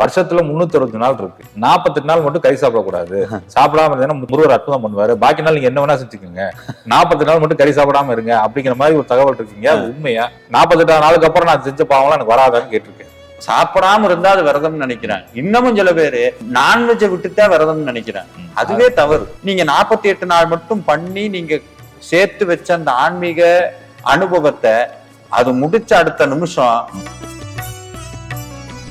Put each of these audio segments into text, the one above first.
வருஷத்துல முன்னூத்தி அறுபது நாள் இருக்கு. நாற்பத்தெட்டு நாள் மட்டும் கறி சாப்பிடக்கூடாது. சாப்பிடாம இருந்தீங்கன்னா முருகர் அற்புதம் பண்ணுவாரு. பாக்கி நாள் நீங்க என்ன வேணா செஞ்சுக்கோங்க. நாற்பத்தெட்டு நாள் மட்டும் கறி சாப்பிடாம இருங்க. அப்படிங்கிற மாதிரி ஒரு தகவல் இருக்கீங்க அது உண்மையா? நாற்பத்தெட்டாம் நாளுக்கு அப்புறம் நான் செஞ்ச பாவம்லாம் எனக்கு வராதான்னு கேட்டிருக்கேன். சாப்பிடாம இருந்தா அது விரதம்னு நினைக்கிறாங்க இன்னமும் சில பேரு நான்வெஜ்ஜை விட்டுதான் விரதம்னு நினைக்கிறாங்க. அதுவே தவறு. நீங்க நாற்பத்தி எட்டு நாள் மட்டும் பண்ணி நீங்க சேர்த்து வச்ச அந்த ஆன்மீக அனுபவத்தை அது முடிச்ச அடுத்த நிமிஷம்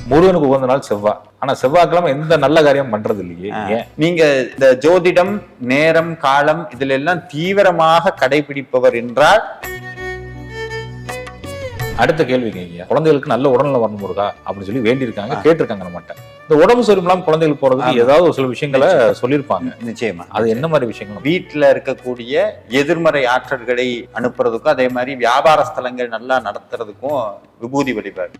முருகனுக்கு உகந்த நாள் செவ்வாய் ஆனா செவ்வாய்க்கிழமை எந்த நல்ல காரியம் பண்றது இல்லையே நீங்க இந்த ஜோதிடம் நேரம் காலம் இதுல எல்லாம் தீவிரமாக கடைபிடிப்பவர் என்றால்? அடுத்த கேள்விங்க ஐயா குழந்தைகளுக்கு நல்ல உடல்நலம் வரணும் முருகா அப்படின்னு சொல்லி வேண்டியிருக்காங்க கேட்டிருக்காங்க நம்மகிட்ட இந்த உடம்பு சரியில்லாம குழந்தைகள் போறதுக்கு. ஏதாவது ஒரு சில விஷயங்களை சொல்லியிருப்பாங்க. நிச்சயமா அது என்ன மாதிரி விஷயங்கள்? வீட்டுல இருக்கக்கூடிய எதிர்மறை ஆற்றல்களை அனுப்புறதுக்கும் அதே மாதிரி வியாபார ஸ்தலங்கள் நல்லா நடத்துறதுக்கும் விபூதி வழிபாடு.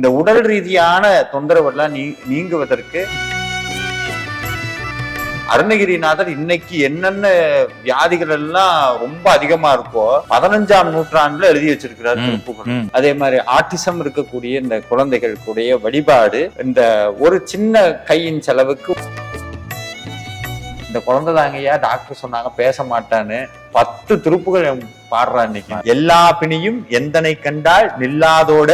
இந்த உடல் ரீதியான தொந்தரவெல்லாம் நீ நீங்குவதற்கு அருணகிரிநாதர் இன்னைக்கு என்னென்ன வியாதிகள் எல்லாம் ரொம்ப அதிகமா இருக்கோ பதினஞ்சாம் நூற்றாண்டுல எழுதி வச்சிருக்கிறார். அதே மாதிரி ஆட்டிசம் இருக்கக்கூடிய இந்த குழந்தைகளுக்குடைய வழிபாடு இந்த ஒரு சின்ன கையின் செலவுக்கு இந்த குழந்தை தாங்கய்யா டாக்டர் சொன்னாங்க பேச மாட்டான்னு பத்து திருப்புகள் பாடுறா இன்னைக்கு எல்லா பிணியும் எந்தனை கண்டால் நில்லாதோட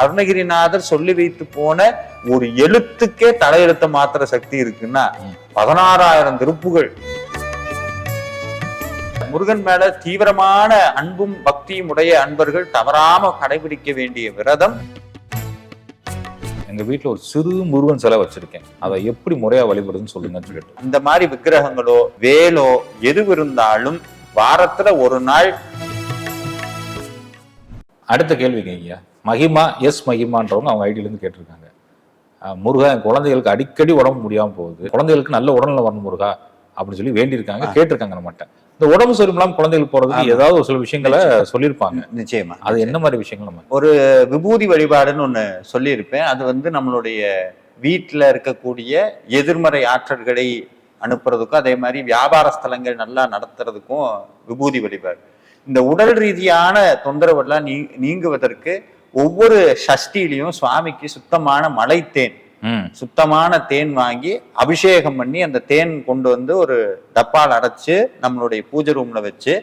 அருணகிரிநாதர் சொல்லி வைத்து போன ஒரு எழுத்துக்கே தலையெழுத்த மாத்திர சக்தி இருக்குன்னா. பதினாறாயிரம் திருப்புகள். முருகன் மேல தீவிரமான அன்பும் பக்தியும் உடைய அன்பர்கள் தவறாம கடைபிடிக்க வேண்டிய விரதம். எங்க வீட்டுல ஒரு சிறு முருகன் சிலை வச்சிருக்கேன். அதை எப்படி முறையா வழிபடுதுன்னு சொல்லுங்கன்னு சொல்லிட்டு. இந்த மாதிரி விக்கிரகங்களோ வேலோ எது இருந்தாலும் வாரத்துல ஒரு நாள் அடுத்த கேள்விங்க ஐயா மகிமா எஸ் மகிமான்றவங்க அவங்க ஐடியில இருந்து கேட்டிருக்காங்க. முருகா என் குழந்தைகளுக்கு அடிக்கடி உடம்பு முடியாம போகுது. குழந்தைகளுக்கு நல்ல உடல்நலம் வரணும் முருகா அப்படின்னு சொல்லி வேண்டியிருக்காங்க. கேட்டிருக்காங்க நம்மகிட்ட. இந்த உடம்பு சரியில்லாம குழந்தைகள் போறதுக்கு. ஏதாவது ஒரு சில விஷயங்களை சொல்லியிருப்பாங்க. நிச்சயமா அது என்ன மாதிரி விஷயங்கள் நம்ம? விபூதி வழிபாடுன்னு ஒண்ணு சொல்லியிருப்பேன். அது வந்து நம்மளுடைய வீட்டுல இருக்கக்கூடிய எதிர்மறை ஆற்றல்களை அனுப்புறதுக்கும் அதே மாதிரி வியாபார ஸ்தலங்கள் நல்லா நடத்துறதுக்கும் விபூதி வழிபாடு. இந்த உடல் ரீதியான தொந்தரவெல்லாம் நீ நீங்குவதற்கு ஒவ்வொரு சஷ்டிலையும் சுவாமிக்கு சுத்தமான மலை தேன் சுத்தமான தேன் வாங்கி அபிஷேகம் பண்ணி அந்த தேன் கொண்டு வந்து ஒரு டப்பால் அடைச்சு நம்மளுடைய பூஜை ரூம்ல வச்சு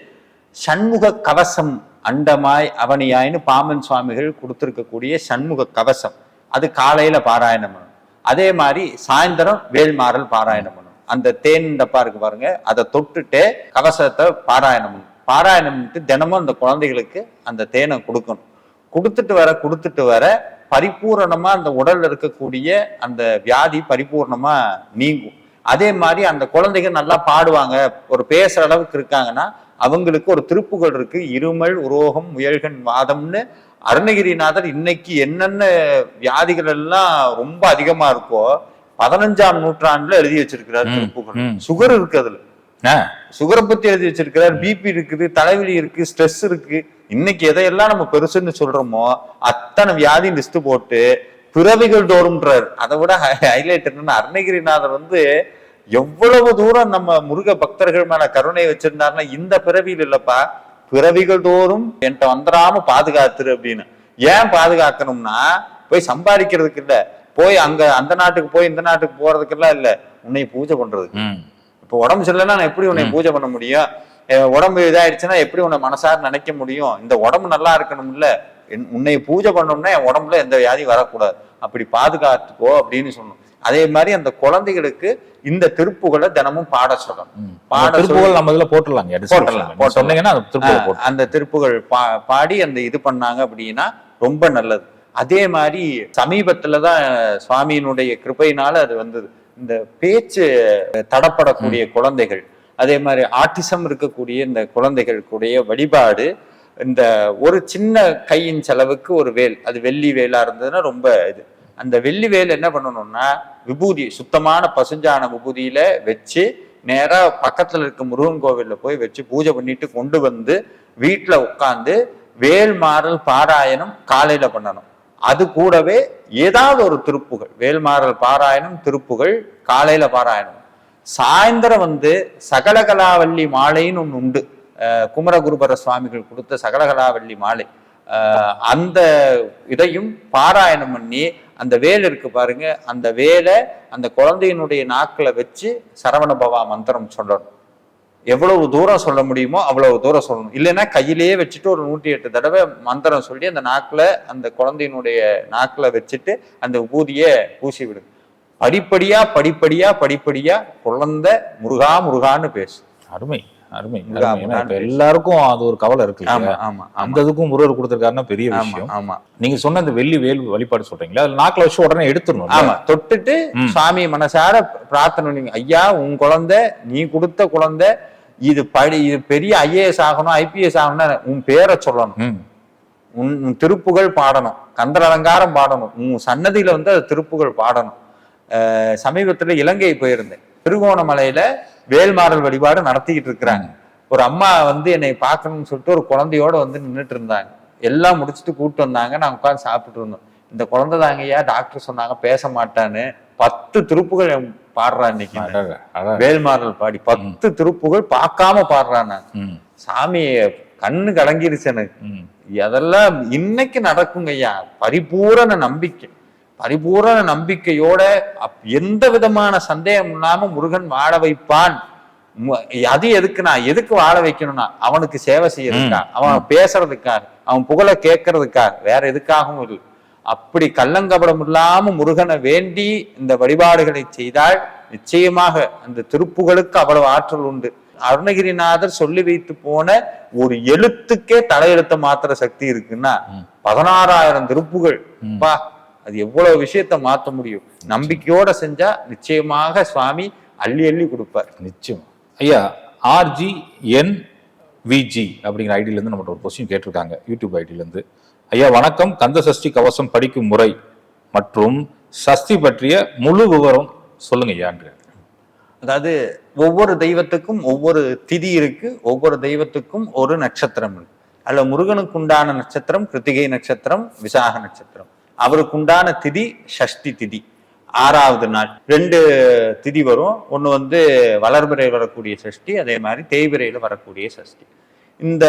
சண்முக கவசம் அண்டமாய் அவனியாய்னு பாமன் சுவாமிகள் கொடுத்திருக்கக்கூடிய சண்முக கவசம். அது காலையில பாராயணம் பண்ணணும் அதே மாதிரி சாயந்தரம் வேல்மாறல் பாராயணம் பண்ணணும் அந்த தேன் டப்பா இருக்கு பாருங்க அதை தொட்டுட்டு கவசத்தை பாராயணம் பண்ணணும் பாராயணம் பண்ணிட்டு தினமும் அந்த குழந்தைகளுக்கு அந்த தேனை கொடுக்கணும். கொடுத்துட்டு வர கொடுத்துட்டு வர பரிபூரணமா அந்த உடல்ல இருக்கக்கூடிய அந்த வியாதி பரிபூர்ணமா நீங்கும். அதே மாதிரி அந்த குழந்தைங்க நல்லா பாடுவாங்க ஒரு பேசுற அளவுக்கு இருக்காங்கன்னா அவங்களுக்கு ஒரு திருப்புகள் இருக்கு. இருமல் உரோகம் முயல்கன் வாதம்னு அருணகிரிநாதர் இன்னைக்கு என்னென்ன வியாதிகள் எல்லாம் ரொம்ப அதிகமா இருக்கோ பதினஞ்சாம் நூற்றாண்டுல எழுதி வச்சிருக்கிறார் திருப்புகள். சுகர் இருக்கு அதுல. சுகரை பத்தி எழுதி வச்சிருக்கிறார் பிபி இருக்குது தலைவலி இருக்கு ஸ்ட்ரெஸ் இருக்கு. இன்னைக்கு எதையெல்லாம் நம்ம பெருசுன்னு சொல்றோமோ அத்தனை வியாதி லிஸ்ட் போட்டு பிறவிகள் தோறும்ன்றார். அதை விட ஹைலைட் என்னன்னா அருணகிரிநாதர் வந்து எவ்வளவு தூரம் நம்ம முருக பக்தர்கள் மேல கருணை வச்சிருந்தாருன்னா இந்த பிறவியில் இல்லப்பா பிறவிகள் தோறும் என்கிட்ட வந்துடாம பாதுகாத்துரு அப்படின்னு. ஏன் பாதுகாக்கணும்னா போய் சம்பாதிக்கிறதுக்கு இல்ல. போய் அங்க அந்த நாட்டுக்கு போய் இந்த நாட்டுக்கு போறதுக்கெல்லாம் இல்ல. உன்னை பூஜை பண்றதுக்கு. இப்போ உடம்பு சரியில்லைன்னா நான் எப்படி உன்னை. பூஜை பண்ண முடியும்? உடம்பு இதாயிடுச்சுன்னா எப்படி உன்னை மனசார நினைக்க முடியும்? இந்த உடம்பு நல்லா இருக்கணும்ல. உன்னை பூஜை பண்ணணும்னா என் உடம்புல எந்த வியாதியும் வரக்கூடாது. அப்படி பாதுகாத்துக்கோ அப்படின்னு சொன்னோம். அதே மாதிரி அந்த குழந்தைகளுக்கு இந்த திருப்புகளை தினமும் பாட சொல்லணும். பாட திருப்புகள் நம்ம இதுல போட்டுடலாம் போட்டுடலாம். சொன்னீங்கன்னா அந்த திருப்புகள் போட்டு அந்த திருப்புகள் பா பாடி அந்த இது பண்ணாங்க அப்படின்னா ரொம்ப நல்லது. அதே மாதிரி சமீபத்துல தான் சுவாமியினுடைய கிருபையினால அது வந்தது. இந்த பேச்சு தடப்படக்கூடிய குழந்தைகள் அதே மாதிரி ஆட்டிசம் இருக்கக்கூடிய இந்த குழந்தைகளுக்குடைய வழிபாடு இந்த ஒரு சின்ன கையின் செலவுக்கு ஒரு வேல் அது வெள்ளி வேலா இருந்ததுன்னா ரொம்ப இது. அந்த வெள்ளி வேல் என்ன பண்ணணும்னா விபூதி சுத்தமான பசுஞ்சான விபூதியில வச்சு நேரா பக்கத்துல இருக்க முருகன் கோவில்ல போய் வச்சு பூஜை பண்ணிட்டு கொண்டு வந்து வீட்டுல உட்காந்து வேல்மாறல் பாராயணம் காலையில பண்ணணும். அது கூடவே ஏதாவது ஒரு திருப்புகள் வேல்மாறல் பாராயணம் திருப்புகள் காலையில பாராயணம். சாயந்தரம் வந்து சகலகலாவல்லி மாலைன்னு ஒன்று உண்டு. குமரகுருபர சுவாமிகள் கொடுத்த சகலகலாவல்லி மாலை. அந்த இதையும் பாராயணம் பண்ணி அந்த வேல் இருக்கு பாருங்க அந்த வேலை அந்த குழந்தையினுடைய நாக்கில் வச்சு சரவணபவா மந்திரம் சொல்லணும். எவ்வளவு தூரம் சொல்ல முடியுமோ அவ்வளவு தூரம் சொல்லணும். இல்லைன்னா கையிலேயே வச்சுட்டு ஒரு நூற்றி எட்டு தடவை மந்திரம் சொல்லி அந்த நாக்கில் அந்த குழந்தையினுடைய நாக்கில் வச்சுட்டு அந்த ஊதியை பூசி விடு. படிப்படியா படிப்படியா படிப்படியா குழந்தை முருகா முருகான்னு பேசு. அருமை. அருமை எல்லாருக்கும் அது ஒரு கவலை இருக்கு ஆமா அந்த இதுக்கும் முருகர் கொடுத்திருக்காருன்னா பெரிய விஷயம். ஆமா. நீங்க சொன்ன அந்த வெள்ளி வேல் வழிபாடு சொல்றீங்களா? அதுல நாக்குல வச்சு உடனே எடுத்துடணும் ஆமா தொட்டுட்டு ம். சுவாமி மனசார பிரார்த்தனை பண்ணி, ஐயா உன் குழந்தை நீ கொடுத்த குழந்தை இது படி இது பெரிய ஐஏஎஸ் ஆகணும் ஐபிஎஸ் ஆகணும்னா உன் பேரை சொல்லணும். உன் உன் திருப்புகழ் பாடணும் கந்தர் அலங்காரம் பாடணும். உன் சன்னதியில வந்து அது திருப்புகழ் பாடணும். சமீபத்துல இலங்கை போயிருந்தேன். திருகோணமலையில வேல்மாறல் வழிபாடு நடத்திக்கிட்டு இருக்கிறாங்க. ஒரு அம்மா வந்து என்னை பார்க்கணும்னு சொல்லிட்டு ஒரு குழந்தையோட வந்து நின்றுட்டு இருந்தாங்க. எல்லாம் முடிச்சுட்டு கூப்பிட்டு வந்தாங்க. நாங்க உட்காந்து சாப்பிட்டு இருந்தோம். இந்த குழந்தை தாங்கய்யா டாக்டர் சொன்னாங்க பேச மாட்டான்னு. பத்து திருப்புகள் பாடுறா இன்னைக்கு. வேல்மாறல் பாடி பத்து திருப்புகள் பார்க்காம பாடுறான் நான். ம், சாமி கண்ணு கலங்கிருச்சு எனக்கு. அதெல்லாம் இன்னைக்கு நடக்குங்க ஐயா. பரிபூரண நம்பிக்கை. பரிபூரண நம்பிக்கையோட எந்த விதமான சந்தேகம் இல்லாம முருகன் வாழ வைப்பான். அது எதுக்கு நான் எதுக்கு வாழ வைக்கணும்னா அவனுக்கு சேவை செய்யறதுக்கா அவன் பேசுறதுக்காக அவன் புகழ கேட்கறதுக்காக வேற எதுக்காகவும் இல்லை. அப்படி கள்ளங்கபடம் இல்லாம முருகனை வேண்டி இந்த வழிபாடுகளை செய்தால் நிச்சயமாக அந்த திருப்புகளுக்கு அவ்வளவு ஆற்றல் உண்டு. அருணகிரிநாதர் சொல்லி வைத்து போன ஒரு எழுத்துக்கே தலையெழுத்த மாத்திர சக்தி இருக்குன்னா. பதினாறாயிரம் திருப்புகள். பா அது எவ்வளவு விஷயத்த மாத்த முடியும்? நம்பிக்கையோட செஞ்சா நிச்சயமாக சுவாமி அள்ளி அள்ளி கொடுப்பார். நிச்சயம். ஐயா ஆர்ஜி என் விஜி அப்படிங்கிற ஐடியில இருந்து நம்மகிட்ட ஒரு கொஸ்டின் கேட்டிருக்காங்க. யூடியூப் ஐடியில இருந்து ஐயா வணக்கம். கந்த சஷ்டி கவசம் படிக்கும் முறை மற்றும் சஷ்டி பற்றிய முழு விவரம் சொல்லுங்க ஐயான்ற அதாவது ஒவ்வொரு தெய்வத்துக்கும் ஒவ்வொரு திதி இருக்கு ஒவ்வொரு தெய்வத்துக்கும் ஒரு நட்சத்திரம் இருக்கு. அதுல முருகனுக்கு உண்டான நட்சத்திரம் கிருத்திகை நட்சத்திரம் விசாக நட்சத்திரம். அவருக்கு உண்டான திதி ஷஷ்டி திதி ஆறாவது நாள். ரெண்டு திதி வரும். ஒண்ணு வந்து வளர்பிறை வரக்கூடிய சஷ்டி அதே மாதிரி தேய்பிறையில வரக்கூடிய சஷ்டி இந்த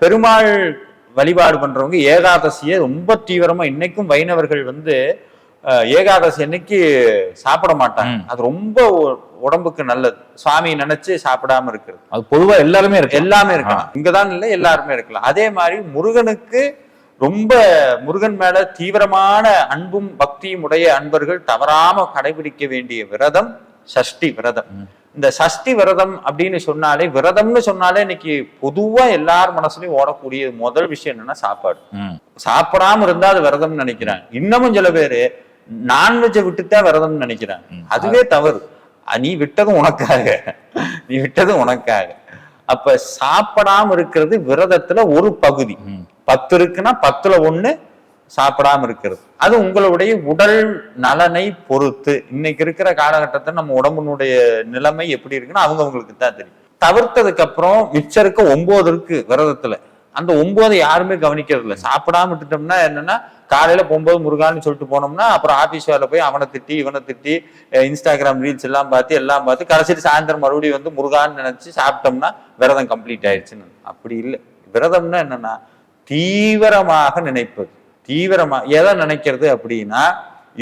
பெருமாள் வழிபாடு பண்றவங்க ஏகாதசியை ரொம்ப தீவிரமா இன்னைக்கும் வைணவர்கள் வந்து ஏகாதசி அன்னைக்கு சாப்பிட மாட்டாங்க. அது ரொம்ப உடம்புக்கு நல்லது. சுவாமி நினைச்சு சாப்பிடாம இருக்கிறது. அது பொதுவா எல்லாருமே இருக்கு எல்லாமே இருக்கலாம். இங்கதான் இல்லை எல்லாருமே இருக்கலாம். அதே மாதிரி முருகனுக்கு ரொம்ப முருகன் மேல தீவிரமான அன்பும் பக்தியும் உடைய அன்பர்கள் தவறாம கடைபிடிக்க வேண்டிய விரதம் சஷ்டி விரதம். இந்த சஷ்டி விரதம் அப்படின்னு சொன்னாலே விரதம்னு சொன்னாலே இன்னைக்கு பொதுவா எல்லார் மனசுலயும் ஓடக்கூடிய முதல் விஷயம் என்னன்னா சாப்பாடு. சாப்பிடாம இருந்தா அது விரதம்னு நினைக்கிறாங்க இன்னமும் சில பேரு நான்வெஜ்ஜை விட்டுட்டா விரதம்னு நினைக்கிறாங்க. அதுவே தவறு நீ விட்டதும் உனக்காக நீ விட்டதும் உனக்காக அப்ப சாப்பிடாம இருக்கிறது விரதத்துல ஒரு பகுதி. பத்து இருக்குன்னா பத்துல ஒண்ணு சாப்பிடாம இருக்கிறது. அது உங்களுடைய உடல் நலனை பொறுத்து. இன்னைக்கு இருக்கிற காலகட்டத்தில் நம்ம உடம்புனுடைய நிலைமை எப்படி இருக்குன்னு அவங்க அவங்களுக்கு தான் தெரியும். தவிர்த்ததுக்கு அப்புறம் மிச்சம் இருக்க ஒன்பது இருக்கு விரதத்துல. அந்த ஒன்பது யாருமே கவனிக்கிறது இல்லை சாப்பிடாம விட்டுட்டோம்னா என்னன்னா காலையில போகும்போது முருகான்னு சொல்லிட்டு போனோம்னா அப்புறம் ஆபீஸ் வேலை போய் அவனை திட்டி இவனை திட்டி இன்ஸ்டாகிராம் ரீல்ஸ் எல்லாம் பார்த்து எல்லாம் பார்த்து கடைசியில் சாயந்தரம் மறுபடியும் வந்து முருகான்னு நினைச்சு சாப்பிட்டோம்னா விரதம் கம்ப்ளீட் ஆயிடுச்சுன்னு அப்படி இல்லை. விரதம்னா என்னன்னா தீவிரமாக நினைப்பது. தீவிரமா எதை நினைக்கிறது அப்படின்னா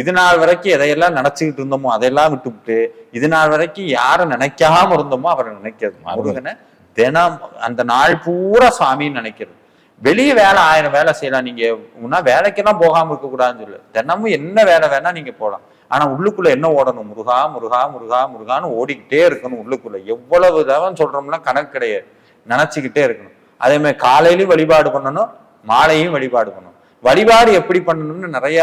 இது நாள் வரைக்கும் எதையெல்லாம் நினைச்சுக்கிட்டு இருந்தோமோ அதையெல்லாம் விட்டுவிட்டு இது நாள் வரைக்கும் யாரை நினைக்காம இருந்தோமோ அவரை நினைக்கிறது. முருகனை தினம் அந்த நாள் பூரா சுவாமின்னு நினைக்கிறது. வெளியே வேலை ஆயிரம் வேலை செய்யலாம். நீங்க முன்னா வேலைக்கெல்லாம் போகாம இருக்க கூடாதுன்னு சொல்லு. தினமும் என்ன வேலை வேணா நீங்க போகலாம். ஆனா உள்ளுக்குள்ள என்ன ஓடணும்? முருகா முருகா முருகா முருகான்னு ஓடிக்கிட்டே இருக்கணும் உள்ளுக்குள்ள. எவ்வளவு தவம் சொல்றோம்னா கணக்கு கிடையாது. நினைச்சுக்கிட்டே இருக்கணும். அதே மாதிரி காலையிலயும் வழிபாடு பண்ணணும் மாலையும் வழிபாடு பண்ணணும். வழிபாடு எப்படி பண்ணணும்னு நிறைய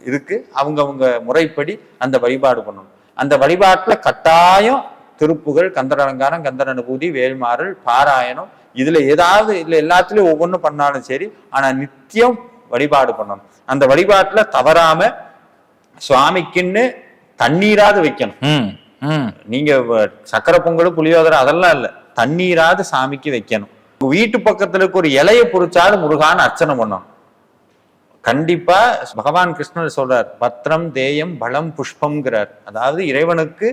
இருக்கு. அவங்கவங்க முறைப்படி அந்த வழிபாடு பண்ணணும். அந்த வழிபாட்டுல கட்டாயம் திருப்புகள் கந்தர் அலங்காரம் கந்தர் அனுபூதி வேல்மாறல் பாராயணம் இதுல ஏதாவது இல்ல எல்லாத்துலயும் ஒவ்வொன்றும் பண்ணாலும் சரி ஆனா நித்தியம் வழிபாடு பண்ணணும். அந்த வழிபாட்டுல தவறாம சுவாமிக்குன்னு தண்ணீராவது வைக்கணும். ம். ம். நீங்க சக்கரை பொங்கல் புளியோதரை அதெல்லாம் இல்ல. தண்ணீராவது சாமிக்கு வைக்கணும். வீட்டு பக்கத்துல இருக்க ஒரு இலைய பொறிச்சாது முருகான்னு அர்ச்சனை பண்ணணும் கண்டிப்பா பகவான் கிருஷ்ணர் சொல்றார் பத்திரம் தேயம் பலம் புஷ்பம்ங்கிறார். அதாவது இறைவனுக்கு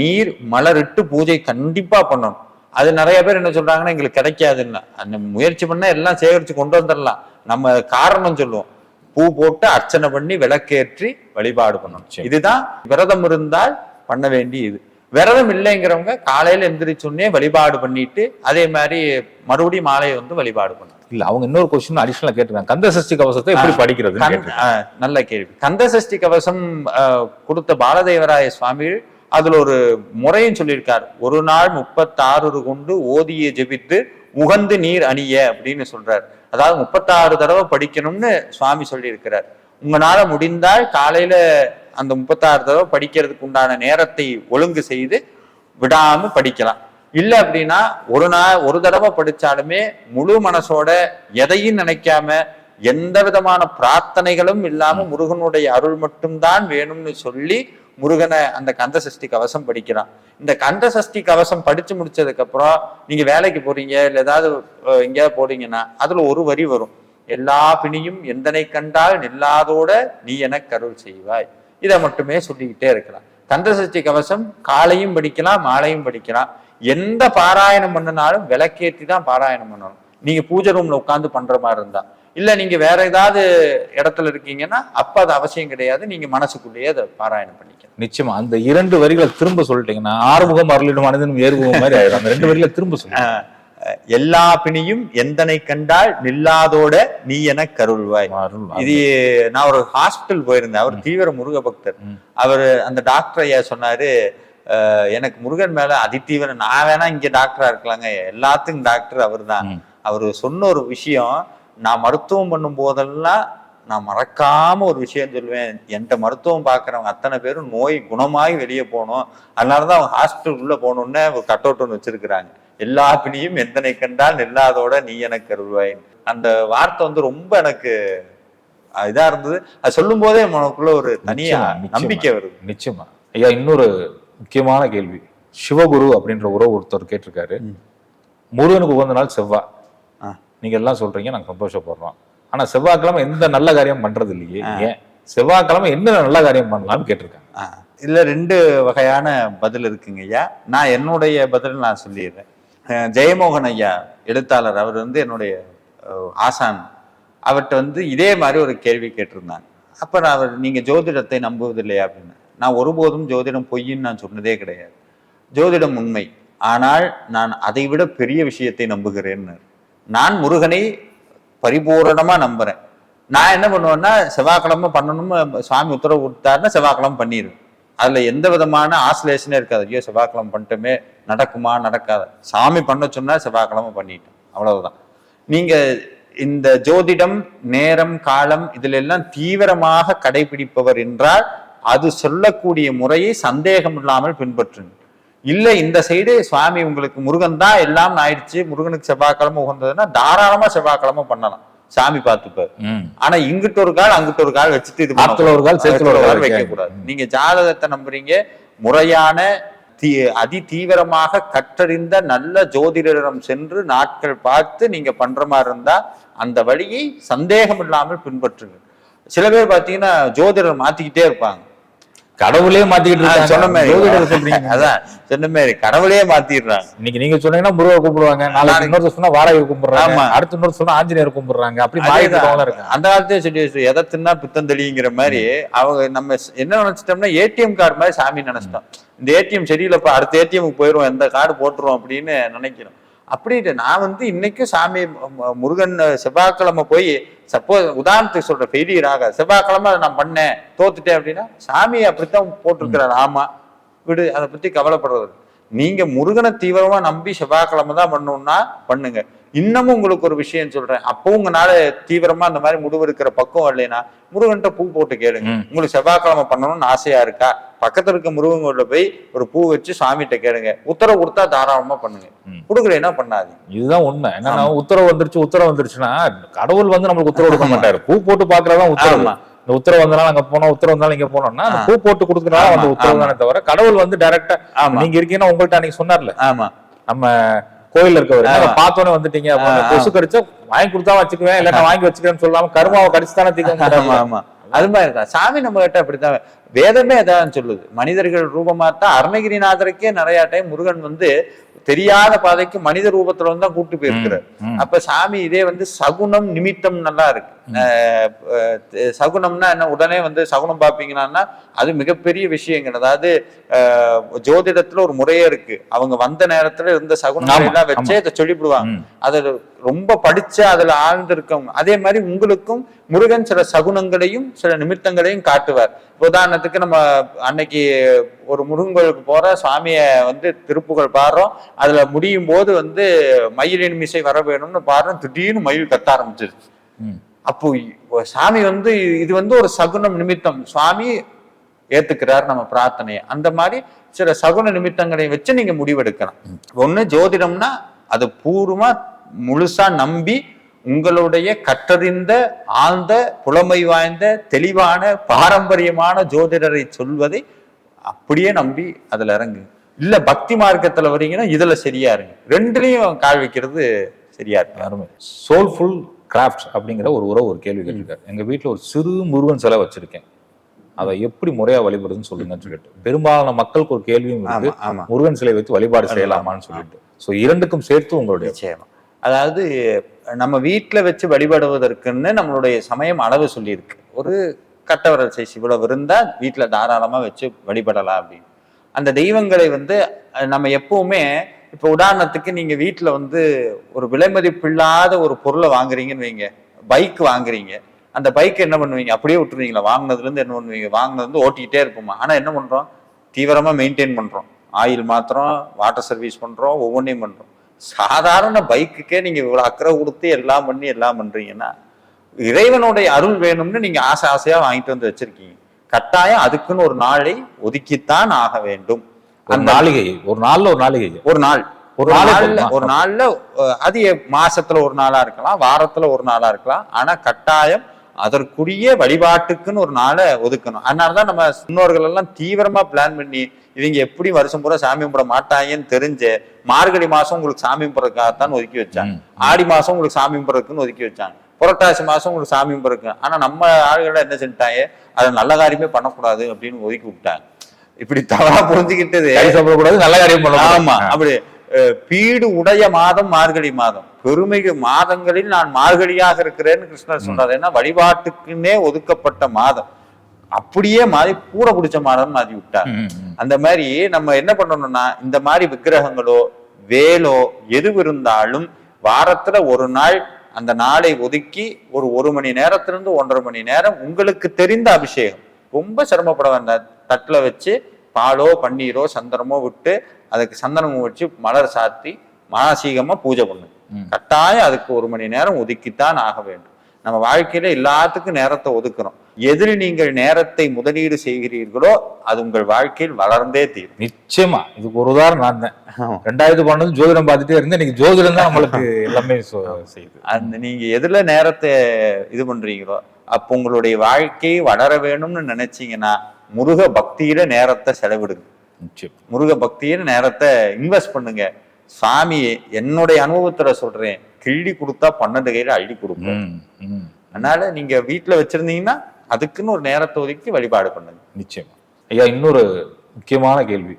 நீர் மலரிட்டு பூஜை கண்டிப்பா பண்ணணும். அது நிறைய பேர் என்ன சொல்றாங்கன்னா எங்களுக்கு கிடைக்காதுன்னு. அந்த முயற்சி பண்ணா எல்லாம் சேகரிச்சு கொண்டு வந்துடலாம். நம்ம காரணம் சொல்லுவோம். பூ போட்டு அர்ச்சனை பண்ணி விளக்கேற்றி வழிபாடு பண்ணணும். இதுதான் விரதம் இருந்தால் பண்ண வேண்டிய இது விரதம் இல்லைங்கிறவங்க காலையில எந்திரிச்சோடனே வழிபாடு பண்ணிட்டு அதே மாதிரி மறுபடியும் மாலையை வந்து வழிபாடு பண்ணணும். இல்ல அவங்க இன்னொரு கொஸ்டின் அடிஷனலா கேட்டிருக்காங்க. கந்த சஷ்டி கவசத்தை எப்படி. ஆ, நல்ல கேள்வி. கந்த சஷ்டி கவசம் கொடுத்த பாலதேவராய சுவாமிகள் அதுல ஒரு முறையும் சொல்லியிருக்கார். ஒரு நாள் முப்பத்தாறு கொண்டு ஓதிய ஜெபித்து உகந்து நீர் அணிய அப்படின்னு சொல்றார். அதாவது முப்பத்தாறு தடவை படிக்கணும்னு சுவாமி சொல்லியிருக்கிறார். உங்களால முடிந்தால் காலையில அந்த முப்பத்தாறு தடவை படிக்கிறதுக்கு உண்டான நேரத்தை ஒழுங்கு செய்து விடாம படிக்கலாம். இல்ல அப்படின்னா ஒரு நாள் ஒரு தடவை படிச்சாலுமே முழு மனசோட எதையும் நினைக்காம எந்த விதமான பிரார்த்தனைகளும் இல்லாம முருகனுடைய அருள் மட்டும்தான் வேணும்னு சொல்லி முருகனை அந்த கந்த சஷ்டி கவசம் படிக்கிறான். இந்த கந்த சஷ்டி கவசம் படிச்சு முடிச்சதுக்கு அப்புறம் நீங்க வேலைக்கு போறீங்க இல்ல ஏதாவது எங்கேயாவது போறீங்கன்னா அதுல ஒரு வரி வரும். எல்லா பிணியும் எந்தனை கண்டால் நில்லாதோட நீ எனக்கு அருள் செய்வாய். இதை மட்டுமே சொல்லிக்கிட்டே இருக்கலாம். கந்த சஷ்டி கவசம் காலையும் படிக்கலாம் மாலையும் படிக்கலாம். எந்த பாராயணம் பண்ணினாலும் விளக்கேற்றி தான் பாராயணம் பண்ணணும். நீங்க பூஜை ரூம்ல உட்கார்ந்து பண்ற மாதிரி இருந்தா. இல்ல நீங்க வேற ஏதாவது இடத்துல இருக்கீங்கன்னா அப்ப அது அவசியம் கிடையாது. நீங்க மனசுக்குள்ளேயே அதை பாராயணம் பண்ணிக்கலாம். நிச்சயமா. அந்த இரண்டு வரிகளை திரும்ப சொல்லிட்டீங்கன்னா ஆறுமுகம் அருளிடும் மனிதனும் ஏறுமுகம் மாதிரி ஆயிடும். அந்த ரெண்டு வரிகளை திரும்ப சொல்லுங்க. எல்லா பிணியும் எந்தனை கண்டால் நில்லாதோட நீ என கருள்வாய். இது நான் ஒரு ஹாஸ்பிட்டல் போயிருந்தேன். அவர் தீவிர முருக பக்தர். அவர் அந்த டாக்டர் ஐயா சொன்னாரு எனக்கு முருகன் மேல அதிதீவிர நான் வேணா இங்க டாக்டரா இருக்கலாங்க. எல்லாத்துக்கும் டாக்டர் அவர் தான். அவர் சொன்ன ஒரு விஷயம் நான் மருத்துவம் பண்ணும் போதெல்லாம் நான் மறக்காம ஒரு விஷயம் சொல்லுவேன். என்கிட்ட மருத்துவம் பார்க்கறவங்க அத்தனை பேரும் நோய் குணமாகி வெளியே போகணும் அதனாலதான் அவங்க ஹாஸ்பிட்டல் உள்ள போகணுன்னு ஒரு கட் அவுட் ஒன்று வச்சிருக்கிறாங்க. எல்லா பிணியும் எந்தனை கண்டால் நில்லாதோட நீ எனக்கு அருள்வாய் அந்த வார்த்தை வந்து ரொம்ப எனக்கு இதா இருந்தது. அது சொல்லும் போதே உனக்குள்ள ஒரு தனியா. நம்பிக்கை வருது. நிச்சயமா. ஐயா இன்னொரு முக்கியமான கேள்வி. சிவகுரு அப்படின்ற உறவு ஒருத்தர் கேட்டிருக்காரு. முருகனுக்கு உகந்த நாள் செவ்வாய். நீங்க எல்லாம் சொல்றீங்க நாங்க சந்தோஷப்படுறோம். ஆனா செவ்வாய்க்கிழமை எந்த நல்ல காரியம் பண்றது இல்லையே. ஏன்? செவ்வாய்க்கிழமை என்ன நல்ல காரியம் பண்ணலாம்னு கேட்டிருக்காங்க. இதுல ரெண்டு வகையான பதில் இருக்குங்க ஐயா. நான் என்னுடைய பதில் நான் சொல்லிடுறேன். ஜெயமோகன் ஐயா எழுத்தாளர் அவர் வந்து என்னுடைய ஆசான். அவர்கிட்ட வந்து இதே மாதிரி ஒரு கேள்வி கேட்டிருந்தாங்க. அப்புறம் நான் அவர் நீங்கள் ஜோதிடத்தை நம்புவதில்லையா? அப்படின்னு. நான் ஒருபோதும் ஜோதிடம் பொய்ன்னு நான் சொன்னதே கிடையாது. ஜோதிடம் உண்மை. ஆனால் நான் அதை விட பெரிய விஷயத்தை நம்புகிறேன்னு. நான் முருகனை பரிபூரணமாக நம்புறேன். நான் என்ன பண்ணுவேன்னா செவ்வாய்க்கிழமை பண்ணணும்னு சுவாமி உத்தரவு கொடுத்தாருன்னா செவ்வாய்க்கிழமை பண்ணிடுவேன் அதுல எந்த விதமான ஆசிலேஷனே இருக்காது. ஐயோ செவ்வாய்க்கிழமை பண்ணிட்டோமே நடக்குமா நடக்காத? சாமி பண்ண சொன்னா செவ்வாய்க்கிழமை பண்ணிட்டேன் அவ்வளவுதான். நீங்க இந்த ஜோதிடம் நேரம் காலம் இதுல எல்லாம் தீவிரமாக கடைபிடிப்பவர் என்றால் அது சொல்லக்கூடிய முறையை சந்தேகம் இல்லாமல் பின்பற்றுங்க இல்லை இந்த சைடு சுவாமி உங்களுக்கு முருகன் தான் எல்லாம் ஆயிடுச்சு முருகனுக்கு செவ்வாய்க்கிழமை உகந்ததுன்னா தாராளமா செவ்வாய்க்கிழமை பண்ணலாம். சாமி பார்த்துப்பாரு. ஆனா இங்கிட்ட ஒரு கால் அங்கிட்ட ஒரு கால் வச்சுட்டு இது ஆத்துல ஒரு கால், சேத்துல ஒரு கால் வைக்க கூடாது. நீங்க ஜாதகத்தை நம்புறீங்க. முறையான தீ அதி தீவிரமாக கற்றறிந்த நல்ல ஜோதிடரிடம் சென்று நாட்கள் பார்த்து நீங்க பண்ற மாதிரி இருந்தா அந்த வழியை சந்தேகம் இல்லாமல் பின்பற்றுங்க. சில பேர் பாத்தீங்கன்னா ஜோதிடர் மாத்திக்கிட்டே இருப்பாங்க. கடவுளே மாத்திக்கிட்டு. சொன்ன அதான் சொன்ன மாதிரி கடவுளே மாத்திடுறாங்க. இன்னைக்கு நீங்க சொன்னீங்கன்னா முருகரை கூப்பிடுவாங்க. நாளைக்கு இன்னொரு சொன்னா வாராகி கும்பிடுறாங்க. அடுத்த இன்னொரு சொன்னா ஆஞ்சநேயர் கும்பிடுறாங்க அப்படி இருக்காங்க. அந்த காலத்தையே சொல்லி வச்சு, எதை தின்னா பித்தம் தெளிங்கிற மாதிரி அவங்க நம்ம என்ன நினைச்சிட்டோம்னா ஏடிஎம் கார்டு மாதிரி சாமி நினைச்சிட்டோம். இந்த ஏடிஎம் சரியில்லைப்பா அடுத்த ஏடிஎம்க்கு போயிடுவோம் எந்த கார்டு போட்டுருவோம் அப்படின்னு நினைக்கிறோம். அப்படி இல்லை. நான் வந்து இன்னைக்கும் சாமி முருகன் செவ்வாய்க்கிழமை போய் சப்போஸ் உதாரணத்துக்கு சொல்ற ஃபெயிலியர் ஆகாது. செவ்வாய்க்கிழமை அதை நான் பண்ணேன் தோத்துட்டேன் அப்படின்னா சாமி அப்படித்தான் போட்டிருக்கிறாரு. ஆமா. விடு அதை பத்தி கவலைப்படுறது. நீங்க முருகனை தீவிரமா நம்பி செவ்வாய்க்கிழமை தான் பண்ணணும்னா பண்ணுங்க. இன்னமும் உங்களுக்கு ஒரு விஷயம் சொல்றேன். அப்போ உங்களால தீவிரமா அந்த மாதிரி முடிவு இருக்கிற பக்கம் இல்லைன்னா முருகன்ட்ட பூ போட்டு கேளுங்க. உங்களுக்கு செவ்வாய்க்கிழமை பண்ணணும்னு ஆசையா இருக்கா? பக்கத்துல இருக்க முருகன் கோயில்ல போய் ஒரு பூ வச்சு சாமிகிட்ட கேளுங்க. உத்தரவு கொடுத்தா தாராளமா பண்ணுங்க. கொடுக்கலைன்னா பண்ணாதீங்க. இதுதான் உண்மை. என்னன்னா உத்தரவு வந்துருச்சு உத்தரவு வந்துருச்சுன்னா கடவுள் வந்து நம்மளுக்கு உத்தரவு கொடுக்க மாட்டாரு. பூ போட்டு பாக்குறதான் உத்தரவு. இந்த உத்தரவு வந்தனால அங்க போனோம் உத்தரவு வந்தாலும் இங்க போனோம்னா அந்த. பூ போட்டு கொடுக்கறனால ஆமா, அந்த உத்தரவு தானே தவிர கடவுள் வந்து டைரக்டா ஆமா. நீங்க இருக்கீங்கன்னா உங்கள்ட்ட அன்னைக்கு சொன்னார்ல. ஆமா. நம்ம கோயில்ல இருக்கவர். பார்த்தோன்னே வந்துட்டீங்க. கொசு கடிச்சா வாங்கி கொடுத்தா வச்சுக்குவேன் இல்ல நான் வாங்கி வச்சுக்கிறேன்னு சொல்லாம கருமாவை கடிச்சு தானே தீக்க ஆமா ஆமா. அது மாதிரி தான். சாமி நம்ம கிட்ட அப்படித்தான். வேதமே அதான் சொல்லுது. மனிதர்கள் ரூபமா தான் அருணகிரிநாதருக்கே நிறைய டைம் முருகன் வந்து தெரியாத பாதைக்கு மனித ரூபத்துல வந்து தான் கூட்டு போயிருக்கிறார். அப்ப சாமி இதே வந்து சகுனம் நிமித்தம் நல்லா இருக்கு. சகுனம்னா என்ன? உடனே வந்து சகுனம் பார்ப்பீங்கன்னா அது மிகப்பெரிய விஷயங்கள். அதாவது ஜோதிடத்துல ஒரு முறையே இருக்கு. அவங்க வந்த நேரத்துல இருந்த சகுனங்களை ஆமா, எல்லாம் வச்சே இதை சொல்லிவிடுவாங்க. அதை ரொம்ப படிச்சு அதுல ஆழ்ந்து இருக்கவங்க அதே மாதிரி உங்களுக்கும் முருகன் சில சகுனங்களையும் சில நிமித்தங்களையும் காட்டுவார். உதாரணத்துக்கு நம்ம அன்னைக்கு ஒரு முருகன் கோயிலுக்கு போற சுவாமிய வந்து திருப்புகழ் பாடுறோம். அதுல முடியும் போது வந்து மயிலின் மிசை வர வேணும்னு பாடுறோம். திடீர்னு மயில் கத்த ஆரம்பிச்சிருச்சு. அப்போ சாமி வந்து இது வந்து ஒரு சகுனம் நிமித்தம். சுவாமி ஏத்துக்கிறார் நம்ம பிரார்த்தனையை. அந்த மாதிரி சில சகுன நிமித்தங்களை வச்சு நீங்க முடிவெடுக்கலாம். ஒண்ணு ஜோதிடம்னா அது பூர்வமா முழுசா நம்பி உங்களுடைய கற்றறிந்த ஆழ்ந்த புலமை வாய்ந்த தெளிவான பாரம்பரியமான ஜோதிடரை சொல்வதை அப்படியே நம்பி அதுல இறங்கு. இல்ல பக்தி மார்க்கத்துல வர்றீங்கன்னா இதுல சரியா இருங்க. ரெண்டுலயும் கால் வைக்கிறது சரியா இருக்கு. அருமை. சோல்ஃபுல் கிராஃப்ட் அப்படிங்கிற ஒரு உறவு ஒரு கேள்வி கேட்டிருக்காரு. எங்க வீட்ல ஒரு சிறு முருகன் சிலை வச்சிருக்கேன். அதை எப்படி முறையா வழிபடுறதுன்னு சொல்லுங்கன்னு சொல்லிட்டு. பெரும்பாலான மக்களுக்கு ஒரு கேள்வியும் இருக்கு. முருகன் சிலை வைத்து வழிபாடு செய்யலாமான்னு சொல்லிட்டு. சோ இரண்டுக்கும் சேர்த்து உங்களுடைய அதாவது நம்ம வீட்டில் வச்சு வழிபடுவதற்குன்னு நம்மளுடைய சமயம் அளவு சொல்லியிருக்கு. ஒரு கட்டவரல் சைஸ் இவ்வளவு வீட்டில் தாராளமாக வச்சு வழிபடலாம் அப்படின்னு. அந்த தெய்வங்களை வந்து நம்ம எப்பவுமே இப்போ உதாரணத்துக்கு நீங்கள் வீட்டில் வந்து ஒரு விலைமதிப்பில்லாத ஒரு பொருளை வாங்குறீங்கன்னு வைங்க. பைக் வாங்குறீங்க. அந்த பைக்கை என்ன பண்ணுவீங்க? அப்படியே விட்டுருவீங்களா? வாங்கினதுலேருந்து என்ன பண்ணுவீங்க? வாங்கினது வந்து ஓட்டிக்கிட்டே இருப்போமா? ஆனால் என்ன பண்ணுறோம் தீவிரமாக மெயின்டைன் பண்ணுறோம் ஆயில் மாத்திரம் வாட்டர் சர்வீஸ் பண்ணுறோம் ஒவ்வொன்றையும் பண்ணுறோம் சாதாரண பைக்குக்கே நீங்க இவ்வளவு அக்கறை கொடுத்து எல்லாம் பண்ணி எல்லாம் பண்றீங்கன்னா இறைவனுடைய அருள் வேணும்னு நீங்க ஆசை ஆசையா வாங்கிட்டு வந்து வச்சிருக்கீங்க. கட்டாயம் அதுக்குன்னு ஒரு நாளை ஒதுக்கித்தான் ஆக வேண்டும். ஒரு நாளிகை ஒரு நாள்ல ஒரு நாளிகை. ஒரு நாள். ஒரு நாள்ல போதுமா? ஒரு நாள்ல அது மாசத்துல ஒரு நாளா இருக்கலாம் வாரத்துல ஒரு நாளா இருக்கலாம். ஆனா கட்டாயம் அதற்குரிய வழிபாட்டுக்குன்னு ஒரு நாளை ஒதுக்கணும். அதனாலதான் நம்ம முன்னோர்கள் எல்லாம் தீவிரமா பிளான் பண்ணி இவங்க எப்படி வருஷம் பூரா சாமி கும்பிட மாட்டாங்கன்னு தெரிஞ்சு மார்கழி மாசம் உங்களுக்கு சாமி கும்பிட்றதுக்காகத்தான் ஒதுக்கி வச்சாங்க. ஆடி மாசம் உங்களுக்கு சாமி கும்பிட்றதுக்குன்னு ஒதுக்கி வச்சாங்க. புரட்டாசி மாசம் உங்களுக்கு சாமி கும்பிட்றதுக்கு. ஆனா நம்ம ஆளுகளை என்ன செஞ்சுட்டாங்க? அதை நல்ல காரியமே பண்ணக்கூடாது அப்படின்னு ஒதுக்கி விட்டாங்க. இப்படி தவறா புரிஞ்சுக்கிட்டது சாப்பிடக்கூடாது நல்ல காரியம் பண்ணலாம் ஆமா அப்படி பீடு உடைய மாதம் மார்கழி மாதம். பெருமிகு மாதங்களில் நான் மார்கழியாக இருக்கிறேன்னு கிருஷ்ணர் சொல்றாரு. ஏன்னா வழிபாட்டுக்குன்னே ஒதுக்கப்பட்ட மாதம். அப்படியே மாறி பூர பிடிச்ச மாதம் மாறி விட்டார். அந்த மாதிரி நம்ம என்ன பண்ணணும்னா இந்த மாதிரி விக்கிரகங்களோ வேலோ எது இருந்தாலும் வாரத்துல ஒரு நாள் அந்த நாளை ஒதுக்கி ஒரு ஒரு மணி நேரத்திலிருந்து ஒன்றரை மணி நேரம் உங்களுக்கு தெரிந்த அபிஷேகம். ரொம்ப சிரமப்பட வேண்டாம். தட்டுல வச்சு பாலோ பன்னீரோ சந்தனமோ விட்டு அதுக்கு சந்தனமும் வச்சு மலர் சாத்தி மானசீகமா பூஜை பண்ணுங்க. கட்டாயம் அதுக்கு ஒரு மணி நேரம் ஒதுக்கித்தான் ஆக வேண்டும். நம்ம வாழ்க்கையில எல்லாத்துக்கும் நேரத்தை ஒதுக்குறோம். எதில் நீங்கள் நேரத்தை முதலீடு செய்கிறீர்களோ அது உங்கள் வாழ்க்கையில் வளர்ந்தே தீரும். நிச்சயமா. இதுக்கு ஒரு உதாரணம் நான் தான். ரெண்டாயிரத்து பன்னெண்டு ஜோதிடம் பார்த்துட்டே இருந்தேன். இன்னைக்கு ஜோதிடம் தான் நம்மளுக்கு எல்லாமே செய்யுது. அந்த நீங்க எதுல நேரத்தை இது பண்றீங்களோ அப்போ உங்களுடைய வாழ்க்கை வளர வேணும்னு நினைச்சீங்கன்னா முருக பக்தியில நேரத்தை செலவிடுங்க. முருக பக்தியில நேரத்தை இன்வெஸ்ட் பண்ணுங்க. சாமி என்னுடைய அனுபவத்துல சொல்றேன். கிள்ளி கொடுத்தா பன்னெண்டு கையில அள்ளி கொடுப்போம் ம், ம். அதனால நீங்க வீட்டுல வச்சிருந்தீங்கன்னா அதுக்குன்னு ஒரு நேரத்தை ஒதுக்கி வழிபாடு பண்ணுங்க. நிச்சயமா. ஐயா இன்னொரு முக்கியமான கேள்வி.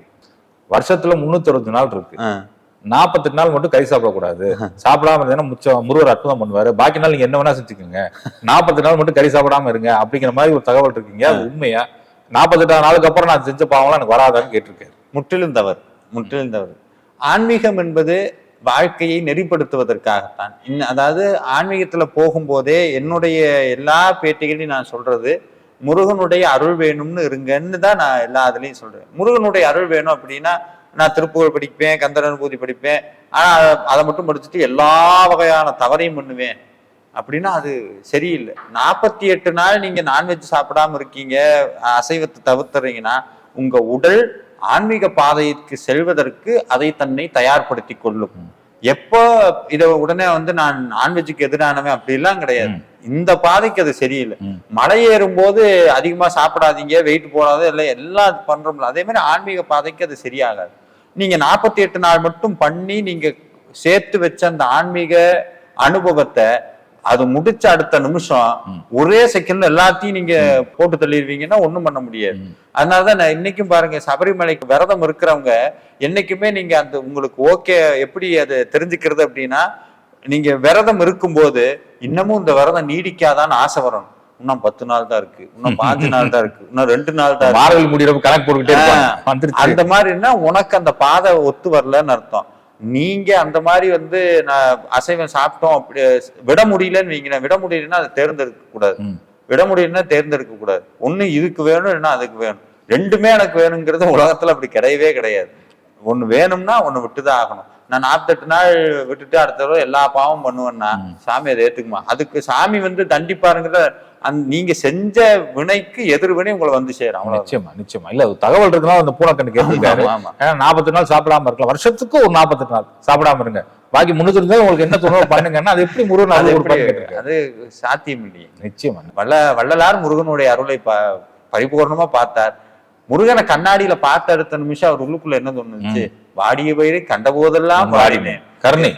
வருஷத்துல முன்னூத்தி அறுபது நாள் இருக்கு. நாற்பத்தெட்டு நாள் மட்டும் கறி சாப்பிடக்கூடாது. சாப்பிடாம இருந்தீங்கன்னா முச்சம் முருகர் அற்புதம் பண்ணுவாரு. பாக்கி நாள் நீங்க என்ன வேணா செஞ்சுக்கோங்க. நாற்பத்தெட்டு நாள் மட்டும் கறி சாப்பிடாம இருங்க. அப்படிங்கிற மாதிரி ஒரு தகவல் இருக்கீங்க. அது உண்மையா? நாற்பத்தெட்டாம் நாளுக்கு அப்புறம் நான் செஞ்ச பாவம்லாம் எனக்கு வராதான்னு கேட்டிருக்கேன் முற்றிலும் தவறு முற்றிலும் தவறு ஆன்மீகம் என்பது வாழ்க்கையை நெறிப்படுத்துவதற்காகத்தான். இன் அதாவது ஆன்மீகத்தில் போகும்போதே என்னுடைய எல்லா பேட்டிகளையும் நான் சொல்றது முருகனுடைய அருள் வேணும்னு இருங்கன்னு தான் நான் எல்லா இதுலேயும் சொல்றேன். முருகனுடைய அருள் வேணும் அப்படின்னா நான் திருப்புகழ் படிப்பேன் கந்தர் படிப்பேன். ஆனால் அதை மட்டும் படிச்சுட்டு எல்லா வகையான தவறையும் பண்ணுவேன். அப்படின்னா அது சரியில்லை. நாற்பத்தி எட்டு நாள் நீங்க நான்வெஜ் சாப்பிடாம இருக்கீங்க அசைவத்தை தவிர்த்துறீங்கன்னா உங்க உடல் ஆன்மீக பாதைக்கு செல்வதற்கு அதை தன்னை தயார்படுத்தி கொள்ளும். எப்போ இத உடனே வந்து நான் நான்வெஜ்ஜுக்கு எதிரானவன் அப்படிலாம் கிடையாது. இந்த பாதைக்கு அது சரியில்லை. மலை ஏறும் போது அதிகமா சாப்பிடாதீங்க வெயிட் போடாத இல்லை எல்லாம் பண்றோம்ல. அதே மாதிரி ஆன்மீக பாதைக்கு அது சரியாகாது. நீங்க நாற்பத்தி எட்டு நாள் மட்டும் பண்ணி நீங்க சேர்த்து வச்ச அந்த ஆன்மீக அனுபவத்தை அது முடிச்ச அடுத்த நிமிஷம். ஒரே செகண்ட்ல எல்லாத்தையும் நீங்க போட்டு தள்ளிடுவீங்கன்னா ஒண்ணும் பண்ண முடியாது. அதனாலதான் நான் இன்னைக்கும் பாருங்க சபரிமலைக்கு விரதம் இருக்கிறவங்க என்னைக்குமே நீங்க அந்த உங்களுக்கு ஓகே எப்படி அது தெரிஞ்சுக்கிறது அப்படின்னா நீங்க விரதம் இருக்கும்போது இன்னமும் இந்த விரதம் நீடிக்காதான்னு ஆசை வரணும் இன்னும் பத்து நாள் தான் இருக்கு இன்னும் பாஞ்சு நாள் தான் இருக்கு இன்னும் ரெண்டு நாள் தான் இருக்கு. மார்கழி முடியறப்ப கணக்கு போட்டுக்கிட்டே அந்த மாதிரின்னா உனக்கு அந்த பாதை ஒத்து வரலன்னு அர்த்தம். நீங்க அந்த மாதிரி வந்து நான் அசைவம் சாப்பிட்டோம் அப்படி விட முடியலன்னு நீங்க விட முடியலன்னா அதை தேர்ந்தெடுக்க கூடாது. விட முடியலன்னா தேர்ந்தெடுக்க கூடாது. ஒண்ணு இதுக்கு வேணும் இல்லைன்னா அதுக்கு வேணும். ரெண்டுமே எனக்கு வேணுங்கிறது உலகத்துல அப்படி கிடையவே கிடையாது. ஒண்ணு வேணும்னா ஒண்ணு விட்டுதான் ஆகணும். நான் நாற்பத்தெட்டு நாள் விட்டுட்டு அடுத்த எல்லா பாவம் பண்ணுவேன்னா சாமி அதை ஏத்துக்குமா? அதுக்கு சாமி வந்து தண்டிப்பாருங்கிற அந்த நீங்க செஞ்ச வினைக்கு எதிர்வினை உங்களை வந்து சேரும். நிச்சயமா நிச்சயமா. இல்ல தகவல் இருக்குன்னா அந்த ஆமா, ஆமா. ஏன்னா நாற்பத்தி நாள் சாப்பிடாம இருக்கலாம். வருஷத்துக்கு ஒரு நாற்பத்தெட்டு நாள் சாப்பிடாம இருங்க. பாக்கி முன்னூத்தி இருந்தா உங்களுக்கு என்ன தோணும் பண்ணுங்கன்னா அது எப்படி முருகன் அது அது சாத்தியம் இல்லையே. நிச்சயமா வள்ள வள்ளலார் முருகனுடைய அருளை பரிபூர்ணமா பார்த்தார். முருகனை கண்ணாடியில பார்த்த அடுத்த நிமிஷம் அவர் உள்ளுக்குள்ள என்ன தோணுச்சு? வாடிய பயிரை கண்ட போதெல்லாம் வாடினேன். கருணை.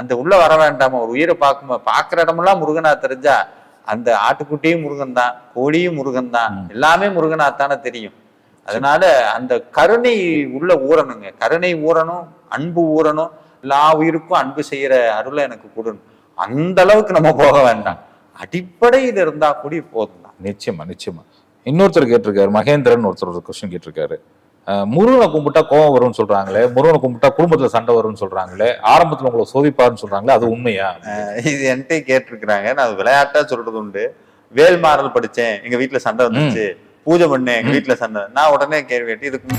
அந்த உள்ள வர வேண்டாமா. ஒரு உயிரை பார்க்கும் பாக்குற இடமெல்லாம் முருகனா தெரிஞ்சா அந்த ஆட்டுக்குட்டியும் முருகன் தான் கோழியும் முருகன் தான். எல்லாமே முருகனாத்தானே தெரியும். அதனால அந்த கருணை உள்ள ஊறணுங்க. கருணை ஊறணும் அன்பு ஊறணும் எல்லா உயிருக்கும் அன்பு செய்யற அருளை எனக்கு கொடுணும் அந்த அளவுக்கு நம்ம போக வேண்டாம். அடிப்படை இது இருந்தா கூட போதும் தான். நிச்சயமா நிச்சயமா. இன்னொருத்தர் கேட்டிருக்காரு மகேந்திரன் ஒருத்தர் ஒரு கொஸ்டின் கேட்டிருக்காரு. முருகனை கும்பிட்டா கோவம் வரும்னு சொல்றாங்களே முருகனை கும்பிட்டா குடும்பத்துல சண்டை வரும்னு சொல்றாங்களே ஆரம்பத்துல உங்களை சோதிப்பாருன்னு சொல்றாங்களே அது உண்மையா? இது என்கிட்ட கேட்டிருக்கிறாங்க. நான் விளையாட்டா சொல்றது உண்டு. வேல்மாறல் படிச்சேன் எங்க வீட்டுல சண்டை வந்துச்சு பூஜை பண்ணேன் எங்க வீட்டுல சண்டை. நான் உடனே கேள்வி கேட்டு இதுக்கு